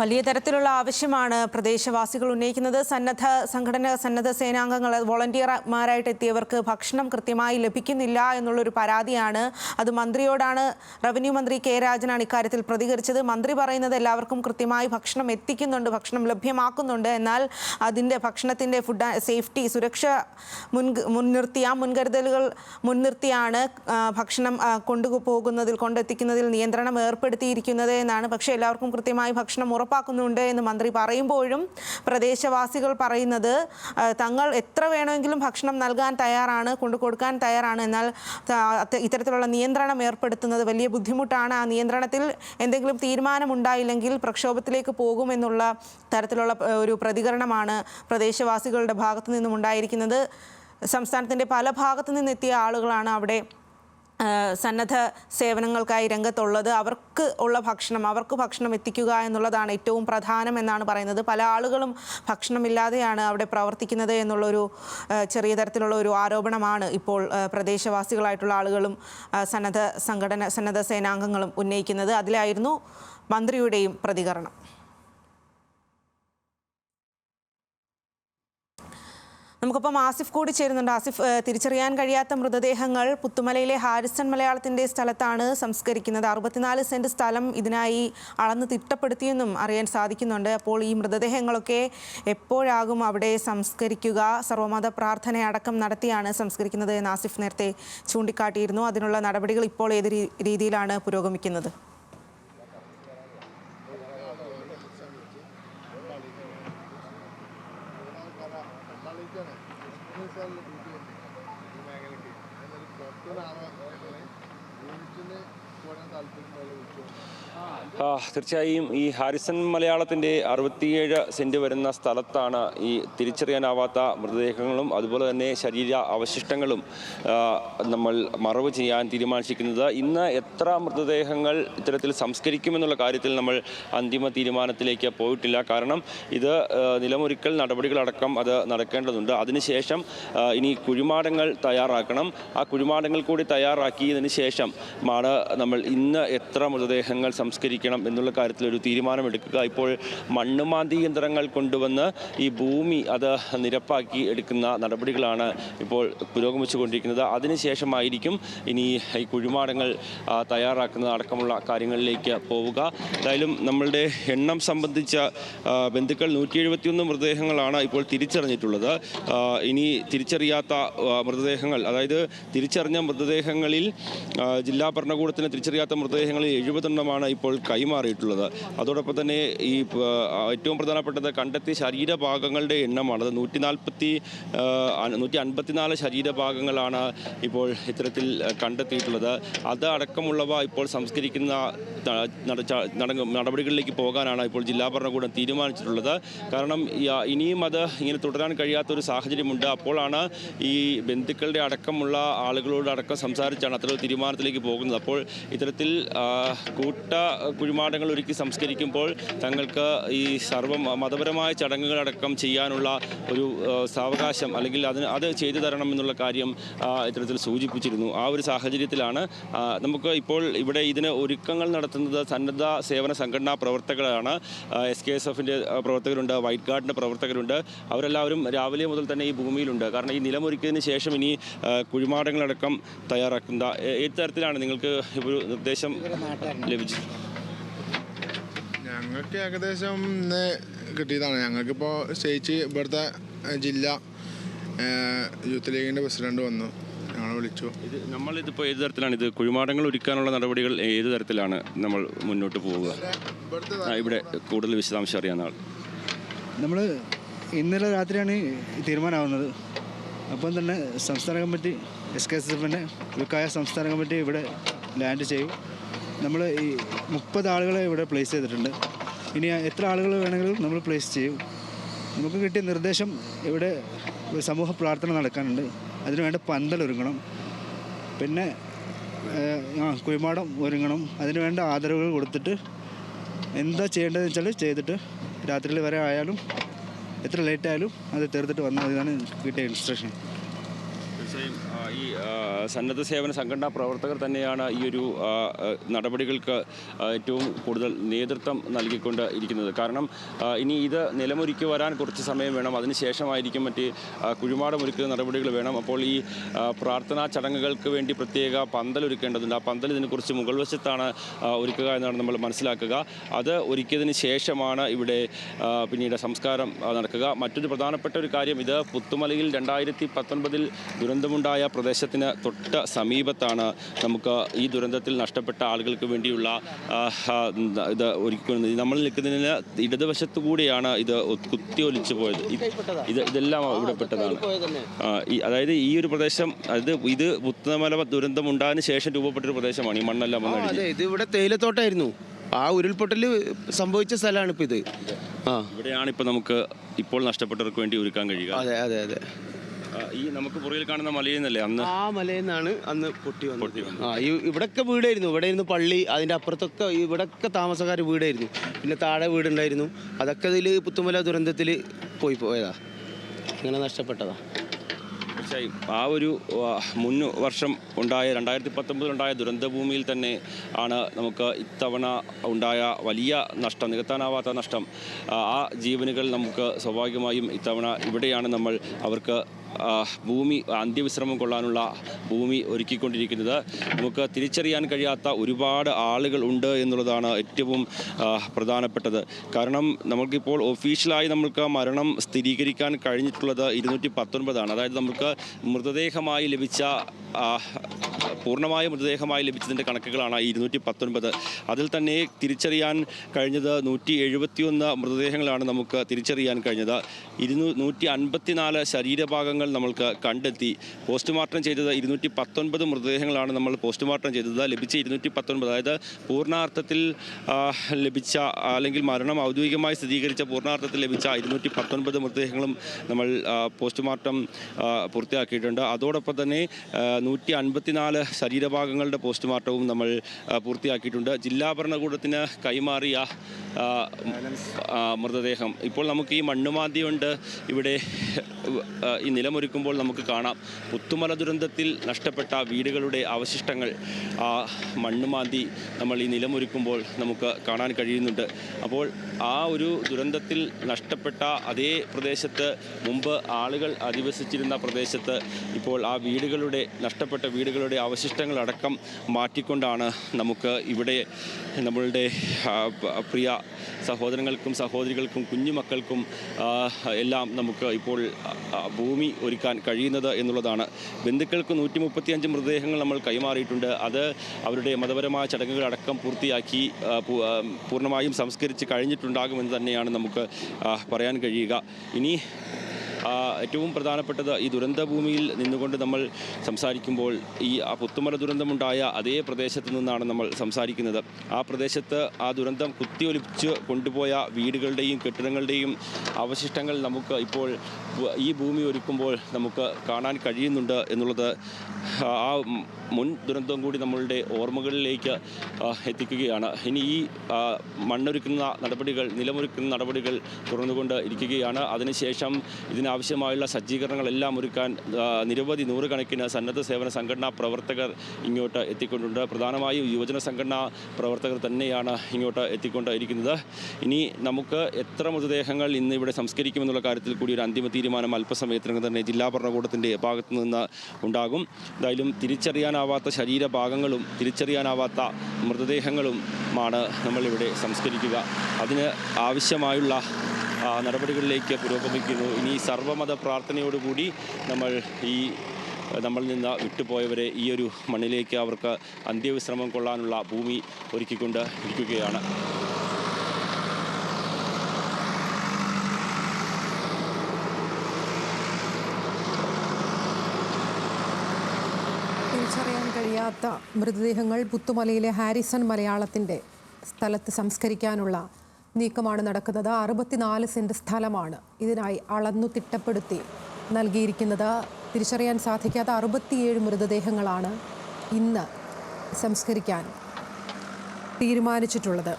വലിയ തരത്തിലുള്ള ആവശ്യമാണ് പ്രദേശവാസികൾ ഉന്നയിക്കുന്നത്. സന്നദ്ധ സംഘടന സന്നദ്ധ സേനാംഗങ്ങൾ വോളണ്ടിയർമാരായിട്ട് എത്തിയവർക്ക് ഭക്ഷണം കൃത്യമായി ലഭിക്കുന്നില്ല എന്നുള്ളൊരു പരാതിയാണ്. അത് മന്ത്രിയോടാണ് റവന്യൂ മന്ത്രി കെ രാജനാണ് ഇക്കാര്യത്തിൽ പ്രതികരിച്ചത്. മന്ത്രി പറയുന്നത് എല്ലാവർക്കും കൃത്യമായി ഭക്ഷണം എത്തിക്കുന്നുണ്ട് ഭക്ഷണം ലഭ്യമാക്കുന്നുണ്ട്. എന്നാൽ അതിന്റെ ഭക്ഷണത്തിന്റെ ഫുഡ് സേഫ്റ്റി സുരക്ഷ മുൻ മുൻനിർത്തിയ മുൻകരുതലുകൾ മുൻനിർത്തിയാണ് ഭക്ഷണം കൊണ്ടുപോകുന്നതിൽ കൊണ്ടെത്തിക്കുന്നതിൽ നിയന്ത്രണം ഏർപ്പെടുത്തിയിരിക്കുന്നത് എന്നാണ്. പക്ഷേ എല്ലാവർക്കും കൃത്യമായി ഭക്ഷണം ഉറപ്പാക്കുന്നുണ്ട് എന്ന് മന്ത്രി പറയുമ്പോഴും പ്രദേശവാസികൾ പറയുന്നത് തങ്ങൾ എത്ര വേണമെങ്കിലും ഭക്ഷണം നൽകാൻ തയ്യാറാണ് കൊണ്ടു കൊടുക്കാൻ തയ്യാറാണ്. എന്നാൽ ഇത്തരത്തിലുള്ള നിയന്ത്രണം ഏർപ്പെടുത്തുന്നത് വലിയ ബുദ്ധിമുട്ടാണ്. ആ നിയന്ത്രണത്തിൽ എന്തെങ്കിലും തീരുമാനമുണ്ടായില്ലെങ്കിൽ പ്രക്ഷോഭത്തിലേക്ക് പോകുമെന്നുള്ള തരത്തിലുള്ള ഒരു പ്രതികരണമാണ് പ്രദേശവാസികളുടെ ഭാഗത്തു നിന്നും ഉണ്ടായിരിക്കുന്നത് സംസ്ഥാനത്തിന്റെ പല ഭാഗത്തു നിന്നെത്തിയ ആളുകളാണ് അവിടെ സന്നദ്ധ സേവനങ്ങൾക്കായി രംഗത്തുള്ളത് അവർക്ക് ഉള്ള ഭക്ഷണം അവർക്ക് ഭക്ഷണം എത്തിക്കുക എന്നുള്ളതാണ് ഏറ്റവും പ്രധാനം എന്നാണ് പറയുന്നത്. പല ആളുകളും ഭക്ഷണമില്ലാതെയാണ് അവിടെ പ്രവർത്തിക്കുന്നത് എന്നുള്ളൊരു ചെറിയ തരത്തിലുള്ള ഒരു ആരോപണമാണ് ഇപ്പോൾ പ്രദേശവാസികളായിട്ടുള്ള ആളുകളും സന്നദ്ധ സംഘടന സന്നദ്ധ സേനാംഗങ്ങളും ഉന്നയിക്കുന്നത്. അതിലായിരുന്നു മന്ത്രിയുടെയും പ്രതികരണം. നമുക്കിപ്പം ആസിഫ് കൂടി ചേരുന്നുണ്ട്. ആസിഫ് തിരിച്ചറിയാൻ കഴിയാത്ത മൃതദേഹങ്ങൾ പുത്തുമലയിലെ ഹാരിസൺ മലയാളത്തിന്റെ സ്ഥലത്താണ് സംസ്കരിക്കുന്നത്. അറുപത്തിനാല് സെന്റ് സ്ഥലം ഇതിനായി അളന്ന് തിട്ടപ്പെടുത്തിയെന്നും അറിയാൻ സാധിക്കുന്നുണ്ട്. അപ്പോൾ ഈ മൃതദേഹങ്ങളൊക്കെ എപ്പോഴാകും അവിടെ സംസ്കരിക്കുക സർവമത പ്രാർത്ഥന അടക്കം നടത്തിയാണ് സംസ്കരിക്കുന്നത് എന്ന് ആസിഫ് നേരത്തെ ചൂണ്ടിക്കാട്ടിയിരുന്നു. അതിനുള്ള നടപടികൾ ഇപ്പോൾ ഏത് രീതിയിലാണ് പുരോഗമിക്കുന്നത്? ആ, തീർച്ചയായും ഈ ഹാരിസൺ മലയാളത്തിന്റെ അറുപത്തിയേഴ് സെന്റ് വരുന്ന സ്ഥലത്താണ് ഈ തിരിച്ചറിയാനാവാത്ത മൃതദേഹങ്ങളും അതുപോലെ തന്നെ ശരീര അവശിഷ്ടങ്ങളും നമ്മൾ മറവ് ചെയ്യാൻ തീരുമാനിച്ചിരിക്കുന്നത്. ഇന്ന് എത്ര മൃതദേഹങ്ങൾ ഇത്തരത്തിൽ സംസ്കരിക്കുമെന്നുള്ള കാര്യത്തിൽ നമ്മൾ അന്തിമ തീരുമാനത്തിലേക്ക് പോയിട്ടില്ല. കാരണം ഇത് ആ, നിലമൊരുക്കൽ നടപടികളടക്കം അത് നടക്കേണ്ടതുണ്ട്. അതിനുശേഷം ഇനി കുഴിമാടങ്ങൾ തയ്യാറാക്കണം. ആ കുഴിമാടങ്ങൾ കൂടി തയ്യാറാക്കിയതിന് ശേഷം ആണ് നമ്മൾ ഇന്ന് എത്ര മൃതദേഹങ്ങൾ സംസ്കരിക്കണം എന്നുള്ള കാര്യത്തിൽ ഒരു തീരുമാനമെടുക്കുക. ഇപ്പോൾ മണ്ണുമാന്തി യന്ത്രങ്ങൾ കൊണ്ടുവന്ന് ഈ ഭൂമി അത് നിരപ്പാക്കി എടുക്കുന്ന നടപടികളാണ് ഇപ്പോൾ പുരോഗമിച്ചുകൊണ്ടിരിക്കുന്നത്. അതിനുശേഷമായിരിക്കും ഇനി ഈ കുഴിമാടങ്ങൾ തയ്യാറാക്കുന്നത് അടക്കമുള്ള കാര്യങ്ങളിലേക്ക് പോവുക. എന്തായാലും നമ്മളുടെ എണ്ണം സംബന്ധിച്ച ബന്ധുക്കൾ നൂറ്റി എഴുപത്തിയൊന്ന് മൃതദേഹങ്ങളാണ് ഇപ്പോൾ തിരിച്ചറിഞ്ഞിട്ടുള്ളത്. ഇനി തിരിച്ചറിയാത്ത മൃതദേഹങ്ങൾ അതായത് തിരിച്ചറിഞ്ഞ മൃതദേഹങ്ങളിൽ ജില്ലാ ഭരണകൂടത്തിന് തിരിച്ചറിയാത്ത മൃതദേഹങ്ങളിൽ എഴുപതെണ്ണമാണ് ഇപ്പോൾ കൈമാറിയിട്ടുള്ളത്. അതോടൊപ്പം തന്നെ ഈ ഏറ്റവും പ്രധാനപ്പെട്ടത് കണ്ടെത്തിയ ശരീരഭാഗങ്ങളുടെ എണ്ണമാണ്. അത് നൂറ്റി നാൽപ്പത്തി നൂറ്റി അൻപത്തിനാല് ശരീരഭാഗങ്ങളാണ് ഇപ്പോൾ ഇത്തരത്തിൽ കണ്ടെത്തിയിട്ടുള്ളത്. അത് അടക്കമുള്ളവ ഇപ്പോൾ സംസ്കരിക്കുന്ന നടപടികളിലേക്ക് പോകാനാണ് ഇപ്പോൾ ജില്ലാ ഭരണകൂടം തീരുമാനിച്ചിട്ടുള്ളത്. കാരണം ഇനിയും അത് ഇങ്ങനെ തുടരാൻ കഴിയാത്ത ഒരു സാഹചര്യമുണ്ട്. അപ്പോഴാണ് ഈ ബന്ധുക്കളുടെ അടക്കമുള്ള ആളുകളോടടക്കം സംസാരിച്ചാണ് അത്തരം തീരുമാനത്തിലേക്ക് പോകുന്നത്. അപ്പോൾ ഇത്തരത്തിൽ കൂട്ട കുഴിമാടങ്ങൾ ഒരുക്കി സംസ്കരിക്കുമ്പോൾ തങ്ങൾക്ക് ഈ സർവ മതപരമായ ചടങ്ങുകളടക്കം ചെയ്യാനുള്ള ഒരു സാവകാശം അല്ലെങ്കിൽ അതിന് അത് ചെയ്തു തരണം എന്നുള്ള കാര്യം ഇത്തരത്തിൽ സൂചിപ്പിച്ചിരുന്നു. ആ ഒരു സാഹചര്യത്തിലാണ് നമുക്ക് ഇപ്പോൾ ഇവിടെ ഇതിന് ഒരുക്കങ്ങൾ നടത്തുന്നത് സന്നദ്ധ സേവന സംഘടനാ പ്രവർത്തകരാണ്. എസ് കെ എസ് എഫിന്റെ പ്രവർത്തകരുണ്ട് വൈറ്റ് ഗാർഡിന്റെ പ്രവർത്തകരുണ്ട്. അവരെല്ലാവരും രാവിലെ മുതൽ തന്നെ ഈ ഭൂമിയിലുണ്ട്. കാരണം ഈ നിലമൊരുക്കിയതിന് ശേഷം ഇനി കുഴിമാടങ്ങളടക്കം തയ്യാറാക്കുന്ന ഏത് തരത്തിലാണ് നിങ്ങൾക്ക് ഒരു നിർദ്ദേശം ലഭിച്ചു. ഞങ്ങൾക്ക് ഏകദേശം ഇന്ന് കിട്ടിയതാണ്. ഞങ്ങൾക്കിപ്പോൾ സ്റ്റേറ്റ് ഇവിടുത്തെ ജില്ല യൂത്ത് ലീഗിന്റെ പ്രസിഡന്റ് വന്നു. ഞങ്ങളെ വിളിച്ചു. ഇത് നമ്മളിതിപ്പോൾ ഏത് തരത്തിലാണ്? ഇത് കുഴിമാടങ്ങൾ ഒരുക്കാനുള്ള നടപടികൾ ഏത് തരത്തിലാണ് നമ്മൾ മുന്നോട്ട് പോവുക? ഇവിടെ കൂടുതൽ വിശദാംശം അറിയാൻ ആൾ. നമ്മൾ ഇന്നലെ രാത്രിയാണ് ഈ തീരുമാനമാവുന്നത്. അപ്പം തന്നെ സംസ്ഥാന കമ്മിറ്റി എസ് കെ എസ് എഫിന്റെ ഉൾക്കായ സംസ്ഥാന കമ്മിറ്റി ഇവിടെ ലാൻഡ് ചെയ്യും. നമ്മൾ ഈ മുപ്പത് ആളുകളെ ഇവിടെ പ്ലേസ് ചെയ്തിട്ടുണ്ട്. ഇനി എത്ര ആളുകൾ വേണമെങ്കിലും നമ്മൾ പ്ലേസ് ചെയ്യും. നമുക്ക് കിട്ടിയ നിർദ്ദേശം ഇവിടെ സമൂഹ പ്രാർത്ഥന നടക്കാനുണ്ട്. അതിനുവേണ്ട പന്തൽ ഒരുങ്ങണം. പിന്നെ ആ കുഴിമാടം ഒരുങ്ങണം. അതിനുവേണ്ട ആദരവുകൾ കൊടുത്തിട്ട് എന്താ ചെയ്യേണ്ടതെന്ന് വെച്ചാൽ ചെയ്തിട്ട് രാത്രിയിൽ വരെ ആയാലും എത്ര ലേറ്റ് ആയാലും അത് തീർത്തിട്ട് വന്നാൽ ഇതാണ് കിട്ടിയ ഇൻസ്ട്രക്ഷൻ ഈ സന്നദ്ധ സേവന സംഘടനാ പ്രവർത്തകർ തന്നെയാണ് ഈ ഒരു നടപടികൾക്ക് ഏറ്റവും കൂടുതൽ നേതൃത്വം നൽകിക്കൊണ്ട് ഇരിക്കുന്നത്. കാരണം ഇനി ഇത് നിലമൊരുക്കി വരാൻ കുറച്ച് സമയം വേണം. അതിനുശേഷമായിരിക്കും മറ്റ് കുഴിമാടമൊരുക്കുന്ന നടപടികൾ വേണം. അപ്പോൾ ഈ പ്രാർത്ഥനാ ചടങ്ങുകൾക്ക് വേണ്ടി പ്രത്യേക പന്തൽ ഒരുക്കേണ്ടതുണ്ട്. ആ പന്തൽ ഇതിനെക്കുറിച്ച് മുകൾ വശത്താണ് ഒരുക്കുക എന്നാണ് നമ്മൾ മനസ്സിലാക്കുക. അത് ഒരുക്കിയതിന് ശേഷമാണ് ഇവിടെ പിന്നീട് സംസ്കാരം നടക്കുക. മറ്റൊരു പ്രധാനപ്പെട്ട ഒരു കാര്യം ഇത് പുത്തുമലയിൽ രണ്ടായിരത്തി പത്തൊൻപതിൽ ദുരന്തമുണ്ടായ പ്രദേശത്തിന് തൊട്ട് സമീപത്താണ് നമുക്ക് ഈ ദുരന്തത്തിൽ നഷ്ടപ്പെട്ട ആളുകൾക്ക് വേണ്ടിയുള്ള ഇത് ഒരുക്കുന്നത് നമ്മൾ നിൽക്കുന്നതിന് ഇടതുവശത്തു കൂടിയാണ് ഇത് കുത്തി കുത്തിയൊലിച്ചു പോയത്. ഇത് ഇത് ഇതെല്ലാം ഇവിടെ പെട്ടതാണ് അതായത് ഈ ഒരു പ്രദേശം അത് ഇത് പുത്തനമല ദുരന്തം ഉണ്ടായതിനു ശേഷം രൂപപ്പെട്ടൊരു പ്രദേശമാണ്. ഈ മണ്ണെല്ലാം വന്നു ഇത് ഇവിടെ തേയിലത്തോട്ടായിരുന്നു. ആ ഉരുൾപൊട്ടൽ സംഭവിച്ച സ്ഥലമാണ് ഇപ്പൊ ഇത്. ആ. ഇവിടെയാണ് ഇപ്പോൾ നമുക്ക് ഇപ്പോൾ നഷ്ടപ്പെട്ടവർക്ക് വേണ്ടി ഒരുക്കാൻ കഴിയുക. അതെ അതെ അതെ. ഈ നമുക്ക് പുറകിൽ കാണുന്ന മലയിൽ നിന്നല്ലേ അന്ന്? ആ മലയിൽ നിന്നാണ് അന്ന് പൊട്ടി വന്നത്. ആ ഇവിടൊക്കെ വീടായിരുന്നു. ഇവിടെ ഇരുന്ന് പള്ളി അതിന്റെ അപ്പുറത്തൊക്കെ ഇവിടൊക്കെ താമസക്കാർ വീടായിരുന്നു. പിന്നെ താഴെ വീടുണ്ടായിരുന്നു. അതൊക്കെ ഇതിൽ പുത്തുമല ദുരന്തത്തിൽ പോയി പോയതാ. ഇങ്ങനെ നഷ്ടപ്പെട്ടതാ. തീർച്ചയായും. ആ ഒരു മുന്ന് മുൻ വർഷം ഉണ്ടായ രണ്ടായിരത്തി പത്തൊമ്പതിലുണ്ടായ ദുരന്തഭൂമിയിൽ തന്നെ ആണ് നമുക്ക് ഇത്തവണ ഉണ്ടായ വലിയ നഷ്ടം നികത്താനാവാത്ത നഷ്ടം. ആ ജീവനുകൾ നമുക്ക് സ്വാഭാവികമായും ഇത്തവണ ഇവിടെയാണ് നമ്മൾ അവർക്ക് ഭൂമി അന്ത്യവിശ്രമം കൊള്ളാനുള്ള ഭൂമി ഒരുക്കിക്കൊണ്ടിരിക്കുന്നത്. നമുക്ക് തിരിച്ചറിയാൻ കഴിയാത്ത ഒരുപാട് ആളുകൾ ഉണ്ട് എന്നുള്ളതാണ് ഏറ്റവും പ്രധാനപ്പെട്ടത്. കാരണം നമുക്കിപ്പോൾ ഒഫീഷ്യലായി നമുക്ക് മരണം സ്ഥിരീകരിക്കാൻ കഴിഞ്ഞിട്ടുള്ളത് ഇരുന്നൂറ്റി പത്തൊൻപതാണ്. അതായത് നമുക്ക് മൃതദേഹമായി ലഭിച്ച പൂർണമായ മൃതദേഹമായി ലഭിച്ചതിന്റെ കണക്കുകളാണ് ഇരുന്നൂറ്റി പത്തൊൻപത് അതിൽ തന്നെ തിരിച്ചറിയാൻ കഴിഞ്ഞത് നൂറ്റി എഴുപത്തിയൊന്ന് മൃതദേഹങ്ങളാണ് നമുക്ക് തിരിച്ചറിയാൻ കഴിഞ്ഞത്. ഇരുന്നൂ നൂറ്റി അൻപത്തിനാല് ശരീരഭാഗങ്ങൾ നമ്മൾക്ക് കണ്ടെത്തി. പോസ്റ്റ്മോർട്ടം ചെയ്തത് ഇരുന്നൂറ്റി പത്തൊൻപത് മൃതദേഹങ്ങളാണ് നമ്മൾ പോസ്റ്റ്മോർട്ടം ചെയ്തത്. ലഭിച്ച ഇരുന്നൂറ്റി പത്തൊൻപത് അതായത് പൂർണാർത്ഥത്തിൽ ലഭിച്ച അല്ലെങ്കിൽ മരണം ഔദ്യോഗികമായി സ്ഥിരീകരിച്ച പൂർണാർത്ഥത്തിൽ ലഭിച്ച ഇരുന്നൂറ്റി പത്തൊൻപത് മൃതദേഹങ്ങളും നമ്മൾ പോസ്റ്റ്മോർട്ടം പൂർത്തിയാക്കിയിട്ടുണ്ട്. അതോടൊപ്പം തന്നെ നൂറ്റി അൻപത്തിനാല് ശരീരഭാഗങ്ങളുടെ പോസ്റ്റ്മോർട്ടവും നമ്മൾ പൂർത്തിയാക്കിയിട്ടുണ്ട്. ജില്ലാ ഭരണകൂടത്തിന് കൈമാറിയ മൃതദേഹം. ഇപ്പോൾ നമുക്ക് ഈ മണ്ണുമാന്തി കൊണ്ട് ഇവിടെ ഈ നിലമൊരുക്കുമ്പോൾ നമുക്ക് കാണാം. പുത്തുമല ദുരന്തത്തിൽ നഷ്ടപ്പെട്ട വീടുകളുടെ അവശിഷ്ടങ്ങൾ ആ മണ്ണുമാന്തി നമ്മൾ ഈ നിലമൊരുക്കുമ്പോൾ നമുക്ക് കാണാൻ കഴിയുന്നുണ്ട്. അപ്പോൾ ആ ഒരു ദുരന്തത്തിൽ നഷ്ടപ്പെട്ട അതേ പ്രദേശത്ത് മുമ്പ് ആളുകൾ അധിവസിച്ചിരുന്ന പ്രദേശത്ത് ഇപ്പോൾ ആ വീടുകളുടെ നഷ്ടപ്പെട്ട വീടുകളുടെ അവശിഷ്ടങ്ങളടക്കം മാറ്റിക്കൊണ്ടാണ് നമുക്ക് ഇവിടെ നമ്മളുടെ പ്രിയ സഹോദരങ്ങൾക്കും സഹോദരികൾക്കും കുഞ്ഞുമക്കൾക്കും എല്ലാം നമുക്ക് ഇപ്പോൾ ഭൂമി ഒരുക്കാൻ കഴിയുന്നത് എന്നുള്ളതാണ്. ബന്ധുക്കൾക്ക് നൂറ്റി മുപ്പത്തിയഞ്ച് മൃതദേഹങ്ങൾ നമ്മൾ കൈമാറിയിട്ടുണ്ട്. അത് അവരുടെ മതപരമായ ചടങ്ങുകളടക്കം പൂർത്തിയാക്കി പൂർണമായും സംസ്കരിച്ച് കഴിഞ്ഞിട്ടുണ്ടാകുമെന്ന് തന്നെയാണ് നമുക്ക് പറയാൻ കഴിയുക. ഇനി ഏറ്റവും പ്രധാനപ്പെട്ടത് ഈ ദുരന്തഭൂമിയിൽ നിന്നുകൊണ്ട് നമ്മൾ സംസാരിക്കുമ്പോൾ ഈ ആ പുത്തുമല ദുരന്തമുണ്ടായ അതേ പ്രദേശത്ത് നിന്നാണ് നമ്മൾ സംസാരിക്കുന്നത്. ആ പ്രദേശത്ത് ആ ദുരന്തം കുത്തിയൊലിച്ച് കൊണ്ടുപോയ വീടുകളുടെയും കെട്ടിടങ്ങളുടെയും അവശിഷ്ടങ്ങൾ നമുക്ക് ഇപ്പോൾ ഈ ഭൂമി ഒരുക്കുമ്പോൾ നമുക്ക് കാണാൻ കഴിയുന്നുണ്ട് എന്നുള്ളത് ആ മുൻ ദുരന്തം കൂടി നമ്മളുടെ ഓർമ്മകളിലേക്ക് എത്തിക്കുകയാണ്. ഇനി ഈ മണ്ണൊരുക്കുന്ന നടപടികൾ നിലമൊരുക്കുന്ന നടപടികൾ തുറന്നുകൊണ്ട് ഇരിക്കുകയാണ്. അതിനുശേഷം ഇതിനാവശ്യമായുള്ള സജ്ജീകരണങ്ങളെല്ലാം ഒരുക്കാൻ നിരവധി നൂറുകണക്കിന് സന്നദ്ധ സേവന സംഘടനാ പ്രവർത്തകർ ഇങ്ങോട്ട് എത്തിക്കൊണ്ടുണ്ട് പ്രധാനമായും യുവജന സംഘടനാ പ്രവർത്തകർ തന്നെയാണ് ഇങ്ങോട്ട് എത്തിക്കൊണ്ടിരിക്കുന്നത്. ഇനി നമുക്ക് എത്ര മൃതദേഹങ്ങൾ ഇന്ന് ഇവിടെ സംസ്കരിക്കുമെന്നുള്ള കാര്യത്തിൽ കൂടി ഒരു അന്തിമ തീരുമാനം അല്പസമയത്തിനകം തന്നെ ജില്ലാ ഭരണകൂടത്തിന്റെ ഭാഗത്തു നിന്ന് ഉണ്ടാകും. എന്തായാലും തിരിച്ചറിയാനാവാത്ത ശരീരഭാഗങ്ങളും തിരിച്ചറിയാനാവാത്ത മൃതദേഹങ്ങളുമാണ് നമ്മളിവിടെ സംസ്കരിക്കുക. അതിന് ആവശ്യമായുള്ള നടപടികളിലേക്ക് പുരോഗമിക്കുന്നു. ഇനി സർവമത പ്രാർത്ഥനയോടുകൂടി നമ്മൾ ഈ നമ്മൾ നിന്ന് വിട്ടുപോയവരെ ഈ ഒരു മണ്ണിലേക്ക് അവർക്ക് അന്ത്യവിശ്രമം കൊള്ളാനുള്ള ഭൂമി ഒരുക്കിക്കൊണ്ട് ഇരിക്കുകയാണ്. തിരിച്ചറിയാൻ കഴിയാത്ത മൃതദേഹങ്ങൾ പുത്തുമലയിലെ ഹാരിസൺ മലയാളത്തിന്റെ സ്ഥലത്ത് സംസ്കരിക്കാനുള്ള നീക്കമാണ് നടക്കുന്നത്. അറുപത്തിനാല് സെന്റ് സ്ഥലമാണ് ഇതിനായി അളന്നു തിട്ടപ്പെടുത്തി നൽകിയിരിക്കുന്നത്. തിരിച്ചറിയാൻ സാധിക്കാത്ത അറുപത്തിയേഴ് മൃതദേഹങ്ങളാണ് ഇന്ന് സംസ്കരിക്കാൻ തീരുമാനിച്ചിട്ടുള്ളത്.